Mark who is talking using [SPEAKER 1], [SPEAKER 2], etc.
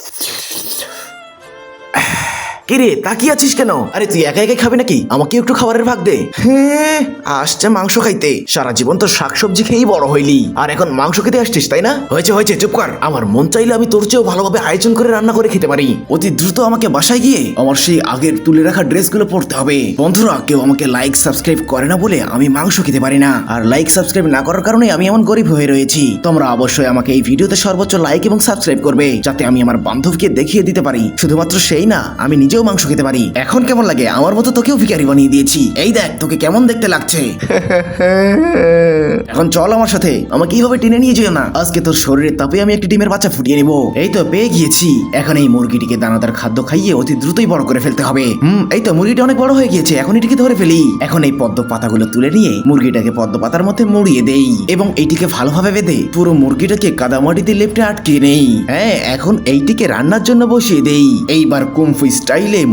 [SPEAKER 1] you কিরে তাকিয়ে আছিস কেন? আরে তুই একা একাই খাবি নাকি? আমাকে একটু খাবারের ভাগ দে। হ্যাঁ আসছে মাংস খাইতে। সারা জীবন তো শাকসবজি খেয়েই বড় হইলি। আর এখন মাংস খেতে আসছিস, তাই না? হয়েছে হয়েছে, চুপ কর। আমার মন চাইলে আমি তোর চেয়েও ভালোভাবে আয়োজন করে রান্না করে খেতে পারি। অতি দ্রুত আমাকে বাসায় গিয়ে আমার সেই আগের তুলে রাখা ড্রেসগুলো পরতে হবে। বন্ধুরা, কেউ আমাকে লাইক সাবস্ক্রাইব করে না বলে আমি মাংস খেতে পারি না। আর লাইক সাবস্ক্রাইব না করার কারণে আমি এমন গরিব হয়ে রয়েছি। তোমরা অবশ্যই আমাকে এই ভিডিওতে সর্বোচ্চ লাইক এবং সাবস্ক্রাইব করবে, যাতে আমি আমার বান্ধবকে দেখিয়ে দিতে পারি। শুধুমাত্র সেই না, আমি নিজেও মাংস খেতে পারি। এখন কেমন লাগে? আমার মতো তোকেও ভিখারি বানিয়ে দিয়েছি। এই দেখ তোকে কেমন দেখতে লাগছে। এখন চল আমার সাথে। আমাকে এইভাবে টেনে নিয়ে যেও না। আজকে তোর শরীরের তাপে আমি একটি ডিমের বাচ্চা ফুটিয়ে নিব। এই তো পেয়ে গিয়েছি। এখন এই মুরগিটিকে দানাদার খাদ্য খাইয়ে অতি দ্রুতই বড় করে ফেলতে হবে। হুম এই তো মুরগিটা অনেক বড় হয়ে গিয়েছে। এখন এটিকে ধরে ফেলি। এখন এই পদ্ম পাতাগুলো তুলে নিয়ে মুরগিটাকে পদ্ম পাতার মধ্যে মুড়িয়ে দেই এবং এইটিকে ভালোভাবে বেঁধে পুরো মুরগিটাকে কাদামাটিতে লেপটে আটকে নেই। হ্যাঁ এখন এইটিকে রান্নার জন্য বসিয়ে দেই। এইবার কুমফু স্টাইলে চাইলেই